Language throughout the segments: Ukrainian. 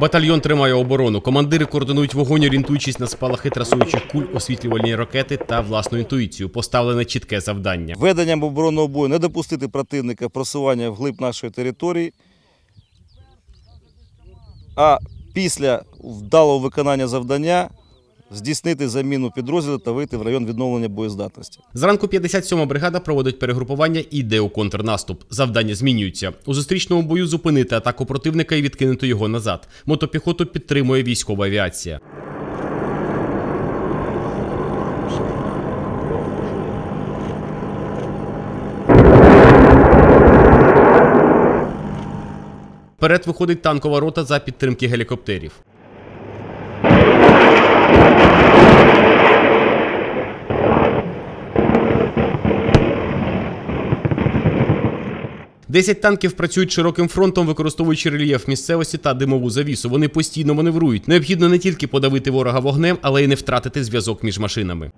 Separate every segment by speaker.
Speaker 1: Батальйон тримає оборону. Командири координують вогонь, орієнтуючись на спалахи трасуючих куль, освітлювальні ракети та власну інтуїцію. Поставлене чітке завдання.
Speaker 2: Веденням оборонного бою не допустити противника просування вглиб нашої території, а після вдалого виконання завдання здійснити заміну підрозділу та вийти в район відновлення боєздатності.
Speaker 1: Зранку 57-ма бригада проводить перегрупування і йде у контрнаступ. Завдання змінюються. У зустрічному бою зупинити атаку противника і відкинути його назад. Мотопіхоту підтримує військова авіація. Вперед виходить танкова рота за підтримки гелікоптерів. Десять танків працюють широким фронтом, використовуючи рельєф місцевості та димову завісу. Вони постійно маневрують. Необхідно не тільки подавити ворога вогнем, але й не втратити зв'язок між машинами.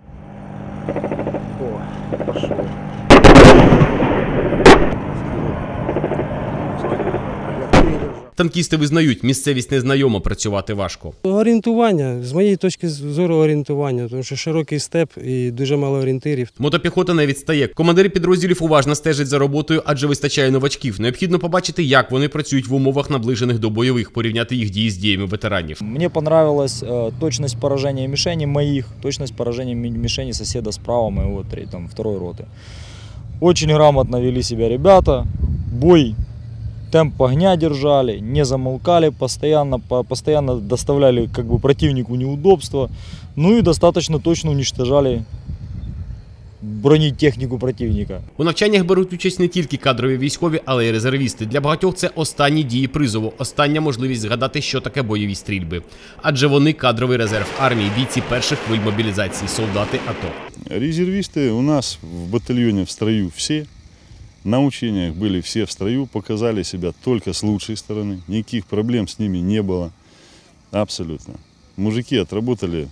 Speaker 1: Танкісти визнають, місцевість незнайома, працювати важко.
Speaker 3: Орієнтування, з моєї точки зору, орієнтування, тому що широкий степ і дуже мало орієнтирів.
Speaker 1: Мотопіхота не відстає. Командири підрозділів уважно стежать за роботою, адже вистачає новачків. Необхідно побачити, як вони працюють в умовах наближених до бойових, порівняти їх дії з діями ветеранів.
Speaker 4: Мне понравилась точность поражения мишени моих, точность поражения ми- мишени соседа справа моего три- там, второй роты. Очень грамотно вели себя ребята. Бой, темп огня держали, не замолкали, постоянно, постоянно доставляли как бы противнику неудобства. Ну и достаточно точно уничтожали бронетехнику противника.
Speaker 1: У навчаннях беруть участь не тільки кадрові військові, але й резервісти. Для багатьох це останні дії призову, остання можливість згадати, що таке бойові стрільби. Адже вони кадровий резерв армії, бійці перших хвиль мобілізації, солдати АТО.
Speaker 5: Резервисты у нас в батальоне в строю все. На учениях были все в строю, показали себя только с лучшей стороны. Никаких проблем с ними не было. Абсолютно. Мужики отработали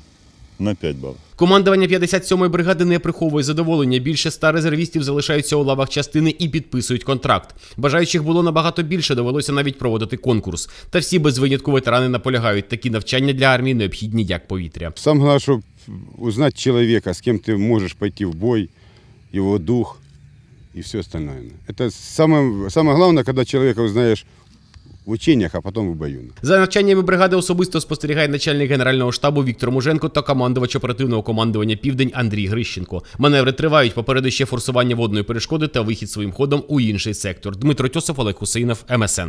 Speaker 5: на 5 баллов.
Speaker 1: Командування 57-ї бригади не приховує задоволення. Більше ста резервістів залишаються у лавах частини і підписують контракт. Бажаючих було набагато більше, довелося навіть проводити конкурс. Та всі без винятку ветерани наполягають. Такі навчання для армії необхідні як повітря.
Speaker 6: Самое главное, чтобы узнать человека, с кем ты можешь пойти в бой, его дух и все остальное. Это самое, самое главное, когда человека узнаешь в учениях, а потом в бою.
Speaker 1: За навчаннями бригади особисто спостерігає начальник генерального штабу Віктор Муженко та командувач оперативного командування Південь Андрій Грищенко. Маневри тривають. Попереду ще форсування водної перешкоди та вихід своїм ходом у інший сектор. Дмитро Тьосов, Олег Хусейнов, МСН.